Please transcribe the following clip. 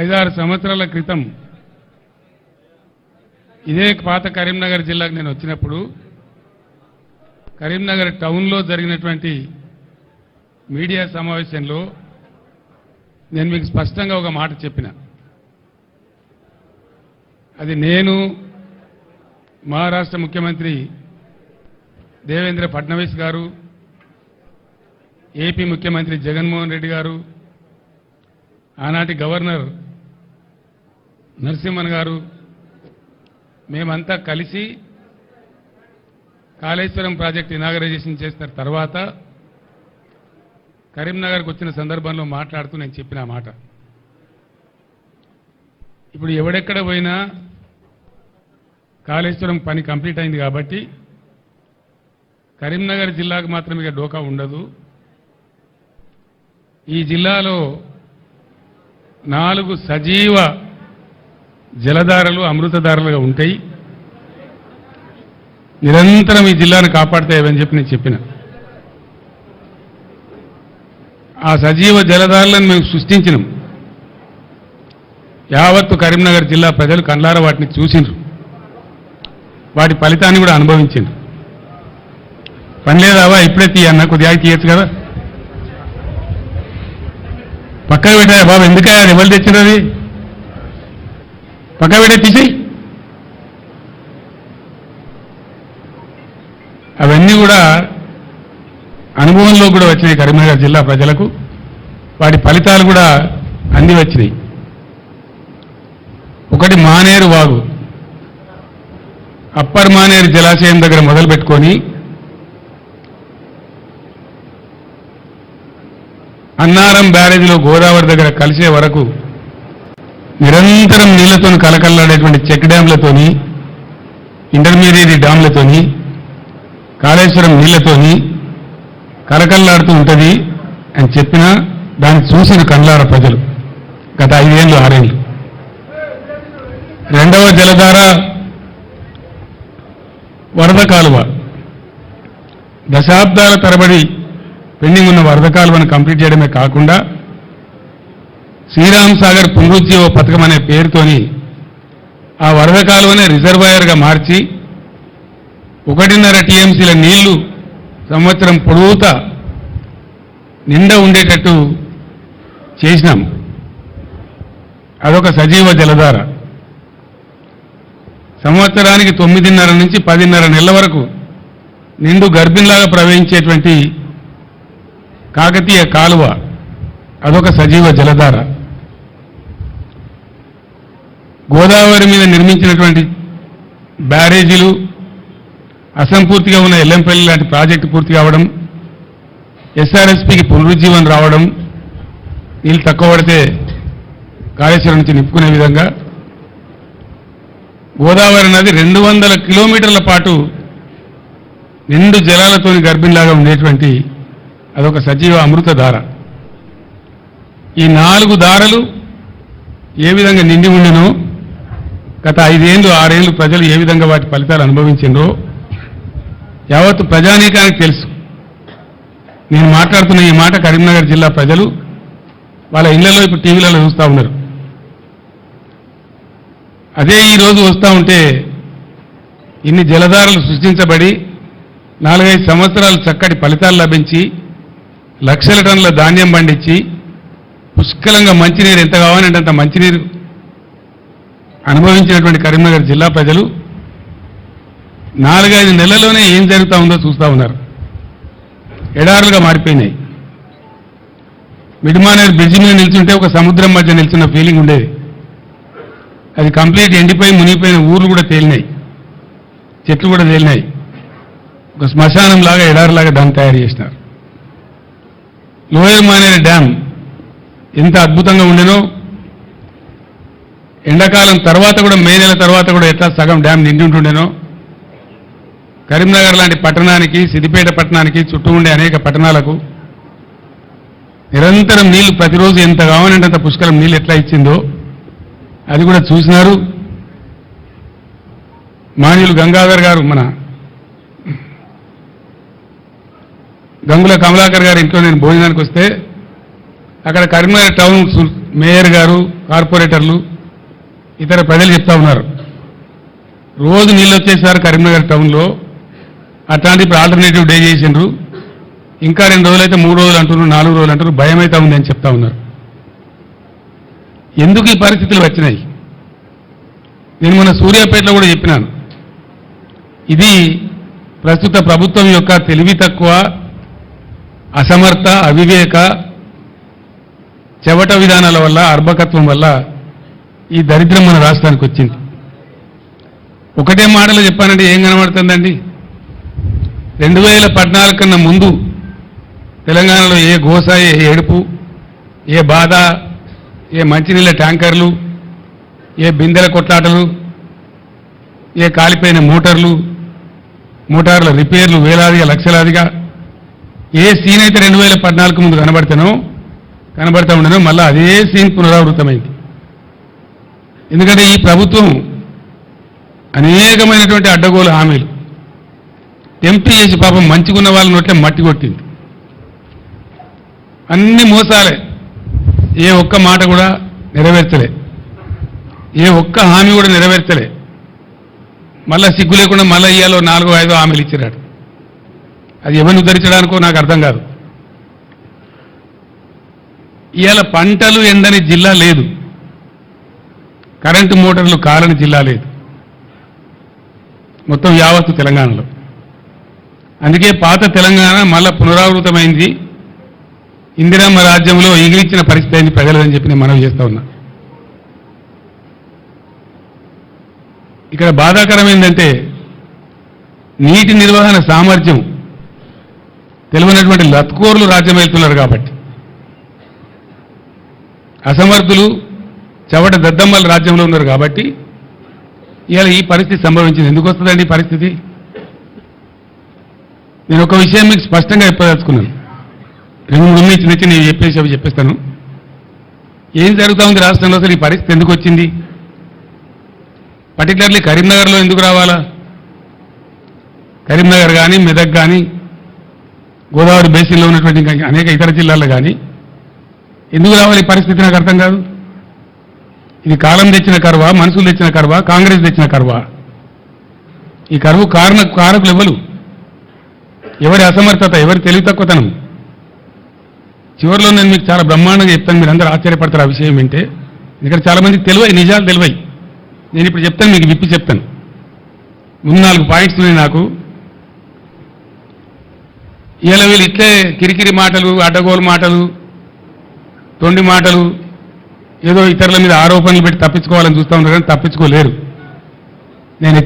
ఐదారు సంవత్సరాల క్రితం ఇదే పాత కరీంనగర్ జిల్లాకు నేను వచ్చినప్పుడు కరీంనగర్ టౌన్లో జరిగినటువంటి మీడియా సమావేశంలో నేను మీకు స్పష్టంగా ఒక మాట చెప్పిన. అది నేను మహారాష్ట్ర ముఖ్యమంత్రి దేవేంద్ర ఫడ్నవీస్ గారు ఏపీ ముఖ్యమంత్రి జగన్మోహన్ రెడ్డి గారు ఆనాటి గవర్నర్ నరసింహన్ గారు మేమంతా కలిసి కాళేశ్వరం ప్రాజెక్ట్ ఇనాగరైజేషన్ చేసిన తర్వాత కరీంనగర్కి వచ్చిన సందర్భంలో మాట్లాడుతూ నేను చెప్పిన మాట. ఇప్పుడు ఎవడెక్కడ పోయినా కాళేశ్వరం పని కంప్లీట్ అయింది కాబట్టి కరీంనగర్ జిల్లాకు మాత్రం ఇక డోకా ఉండదు. ఈ జిల్లాలో నాలుగు సజీవ జలధారలు అమృతధారలుగా ఉంటాయి. నిరంతరం ఈ జిల్లాను కాపాడుతాయని చెప్పి నేను చెప్పిన. ఆ సజీవ జలధారలను మేము సృష్టించినాం. యావత్తు కరీంనగర్ జిల్లా ప్రజలు కండ్లార వాటిని చూసిండ్రు. వాటి ఫలితాన్ని కూడా అనుభవించిండ్రు. పని లేదావా? ఇప్పుడే తీయన్న కొద్దిగా తీయచ్చు కదా. పక్కన పెట్టాయా బాబు? ఎందుకయ్యా? ఎవరు తెచ్చినది పక్క పెట్టే తీసి అవన్నీ కూడా అనుభవంలో కూడా వచ్చినాయి కరీంనగర్ జిల్లా ప్రజలకు. వాటి ఫలితాలు కూడా అంది వచ్చినాయి. ఒకటి మానేరు వాగు. అప్పర్ మానేరు జలాశయం దగ్గర మొదలు పెట్టుకొని అన్నారం బ్యారేజీలో గోదావరి దగ్గర కలిసే వరకు నిరంతరం నీళ్ళతో కలకల్లాడేటువంటి చెక్ డ్యాంలతోని ఇంటర్మీడియట్ డ్యాంలతోని కాళేశ్వరం నీళ్ళతోని కలకల్లాడుతూ ఉంటుంది అని చెప్పినా దాన్ని చూసిన కండ్లార ప్రజలు గత ఐదేళ్ళు ఆరేళ్ళు. రెండవ జలధార వరద కాలువ. దశాబ్దాల తరబడి పెండింగ్ ఉన్న వరద కాలువను కంప్లీట్ చేయడమే కాకుండా శ్రీరామ్ సాగర్ పునరుజ్జీవ పథకం అనే పేరుతోని ఆ వరద కాలువనే రిజర్వాయర్గా మార్చి ఒకటిన్నర టీఎంసీల నీళ్ళు సంవత్సరం పొడవుత నిండా ఉండేటట్టు చేసినాం. అదొక సజీవ జలధార. సంవత్సరానికి తొమ్మిదిన్నర నుంచి పదిన్నర నెలల వరకు నిండు గర్భిణిలాగా ప్రవహించేటువంటి కాకతీయ కాలువ అదొక సజీవ జలధార. గోదావరి మీద నిర్మించినటువంటి బ్యారేజీలు అసంపూర్తిగా ఉన్న ఎల్లంపల్లి లాంటి ప్రాజెక్టు పూర్తి కావడం ఎస్ఆర్ఎస్పికి పునరుజ్జీవనం రావడం నీళ్ళు తక్కువ పడితే కాళేశ్వరం నుంచి నింపుకునే విధంగా గోదావరి నది రెండు వందల కిలోమీటర్ల పాటు నిండు జలాలతోని గర్భిణిలాగా ఉండేటువంటి అదొక సజీవ అమృత ధార. ఈ నాలుగు దారలు ఏ విధంగా నిండి ఉండినో గత ఐదేళ్ళు ఆరేళ్ళు ప్రజలు ఏ విధంగా వాటి ఫలితాలు అనుభవించిందో యావత్తు ప్రజానీకానికి తెలుసు. నేను మాట్లాడుతున్న ఈ మాట కరీంనగర్ జిల్లా ప్రజలు వాళ్ళ ఇళ్ళలో ఇప్పుడు టీవీలలో చూస్తూ ఉన్నారు. అదే ఈ రోజు వస్తూ ఉంటే ఇన్ని జలధారలు సృష్టించబడి నాలుగైదు సంవత్సరాలు చక్కటి ఫలితాలు లభించి లక్షల టన్నుల ధాన్యం పండించి పుష్కలంగా మంచినీరు ఎంత కావాలంటే అంత మంచినీరు అనుభవించినటువంటి కరీంనగర్ జిల్లా ప్రజలు నాలుగైదు నెలల్లోనే ఏం జరుగుతూ ఉందో చూస్తూ ఉన్నారు. ఎడారులుగా మారిపోయినాయి. మిడిమానేరు బ్రిడ్జి మీద నిల్చుంటే ఒక సముద్రం మధ్య నిల్చున్న ఫీలింగ్ ఉండేది. అది కంప్లీట్ ఎండిపోయి మునిగిపోయిన ఊర్లు కూడా తేలినాయి. చెట్లు కూడా తేలినాయి. ఒక శ్మశానం లాగా ఎడారిలాగా దాన్ని తయారు చేసినారు. లోయర్ మానేరు డ్యామ్ ఎంత అద్భుతంగా ఉండేనో ఎండాకాలం తర్వాత కూడా మే నెల తర్వాత కూడా ఎట్లా సగం డ్యామ్ నిండి ఉంటుండేనో? కరీంనగర్ లాంటి పట్టణానికి సిద్దిపేట పట్టణానికి చుట్టూ ఉండే అనేక పట్టణాలకు నిరంతరం నీళ్ళు ప్రతిరోజు ఎంత కావాలంటే అంత పుష్కరం నీళ్ళు ఎట్లా ఇచ్చిందో అది కూడా చూసినారు. మాన్యులు గంగాధర్ గారు మన గంగుల కమలాకర్ గారి ఇంట్లో నేను భోజనానికి వస్తే అక్కడ కరీంనగర్ టౌన్ మేయర్ గారు కార్పొరేటర్లు ఇతర ప్రజలు చెప్తా ఉన్నారు. రోజు నీళ్ళు వచ్చేసారు కరీంనగర్ టౌన్లో. అట్లాంటి ఇప్పుడు ఆల్టర్నేటివ్ డే చేసిండ్రు. ఇంకా రెండు రోజులు అయితే మూడు రోజులు అంటున్నారు నాలుగు రోజులు అంటారు భయం అయితే ఉంది అని చెప్తా ఉన్నారు. ఎందుకు ఈ పరిస్థితులు వచ్చినాయి? నేను మొన్న సూర్యాపేటలో కూడా చెప్పినాను. ఇది ప్రస్తుత ప్రభుత్వం యొక్క తెలివి తక్కువ అసమర్థ అవివేక చెవట విధానాల వల్ల అర్భకత్వం వల్ల ఈ దరిద్రం మన రాష్ట్రానికి వచ్చింది. ఒకటే మాటలో చెప్పానంటే ఏం కనబడుతుందండి? రెండు వేల పద్నాలుగు కన్నా ముందు తెలంగాణలో ఏ గోస ఏ ఏడుపు ఏ బాధ ఏ మంచినీళ్ళ ట్యాంకర్లు ఏ బిందెల కొట్లాటలు ఏ కాలిపోయిన మోటార్లు మోటార్ల రిపేర్లు వేలాదిగా లక్షలాదిగా ఏ సీన్ అయితే రెండు వేల పద్నాలుగు ముందు కనబడతానో కనబడతా ఉండనో మళ్ళీ అదే సీన్ పునరావృతమైంది. ఎందుకంటే ఈ ప్రభుత్వం అనేకమైనటువంటి అడ్డగోలు హామీలు. ఎంపీ చేసి పాపం మంచిగున్న వాళ్ళ నోట్లే మట్టి కొట్టింది. అన్ని మోసాలే. ఏ ఒక్క మాట కూడా నెరవేర్చలే. ఏ ఒక్క హామీ కూడా నెరవేర్చలే. మళ్ళా సిగ్గు లేకుండా మళ్ళీ ఇయ్యాలో నాలుగో ఐదో హామీలు ఇచ్చినాడు అది ఎవరిని ఉద్ధరించడానికో నాకు అర్థం కాదు. ఇవాళ పంటలు ఎండని జిల్లా లేదు. కరెంటు మోటార్లు కాలని జిల్లా లేదు. మొత్తం యావత్తు తెలంగాణలో. అందుకే పాత తెలంగాణ మళ్ళా పునరావృతమైంది. ఇందిరమ్మ రాజ్యంలో ఎగిరించిన పరిస్థితి అయింది ప్రజలని చెప్పి నేను మనవి చేస్తా ఉన్నా. ఇక్కడ బాధాకరం ఏంటంటే నీటి నిర్వహణ సామర్థ్యం తెలివైనటువంటి లత్కోర్లు రాజ్యం వెళ్తున్నారు కాబట్టి. అసమర్థులు చెవట దద్దమ్మల రాజ్యంలో ఉన్నారు కాబట్టి ఇలా ఈ పరిస్థితి సంభవించింది. ఎందుకు వస్తుందండి ఈ పరిస్థితి? నేను ఒక విషయం మీకు స్పష్టంగా చెప్పదలుచుకున్నాను. రెండు మూడు నుంచి నుంచి నేను చెప్పేసి అవి చెప్పేస్తాను. ఏం జరుగుతూ ఉంది రాష్ట్రంలో అసలు ఈ పరిస్థితి ఎందుకు వచ్చింది? పర్టికులర్లీ కరీంనగర్లో ఎందుకు రావాలా? కరీంనగర్ కానీ మెదక్ కానీ గోదావరి బేసిన్లో ఉన్నటువంటి అనేక ఇతర జిల్లాల్లో కానీ ఎందుకు రావాలి ఈ పరిస్థితి నాకు అర్థం కాదు. ఇది కాలం తెచ్చిన కరువ మనుషులు తెచ్చిన కరువా కాంగ్రెస్ తెచ్చిన కరువా? ఈ కరువు కారణ కారకులు ఎవరు? ఎవరి అసమర్థత ఎవరి తెలివి తక్కువతనం చివరిలో నేను మీకు చాలా బ్రహ్మాండంగా చెప్తాను మీరు అందరూ ఆశ్చర్యపడతారు ఆ విషయం వింటే ఇక్కడ చాలామందికి తెలివై నిజాలు తెలివై. నేను ఇప్పుడు చెప్తాను మీకు విప్పి చెప్తాను. ముందు నాలుగు పాయింట్స్ ఉన్నాయి నాకు. ఇలా వీళ్ళు ఇట్లే కిరికిరి మాటలు అడ్డగోలు మాటలు తొండి మాటలు ఏదో ఇతరుల మీద ఆరోపణలు పెట్టి తప్పించుకోవాలని చూస్తూ ఉంటారు కానీ తప్పించుకోలేరు.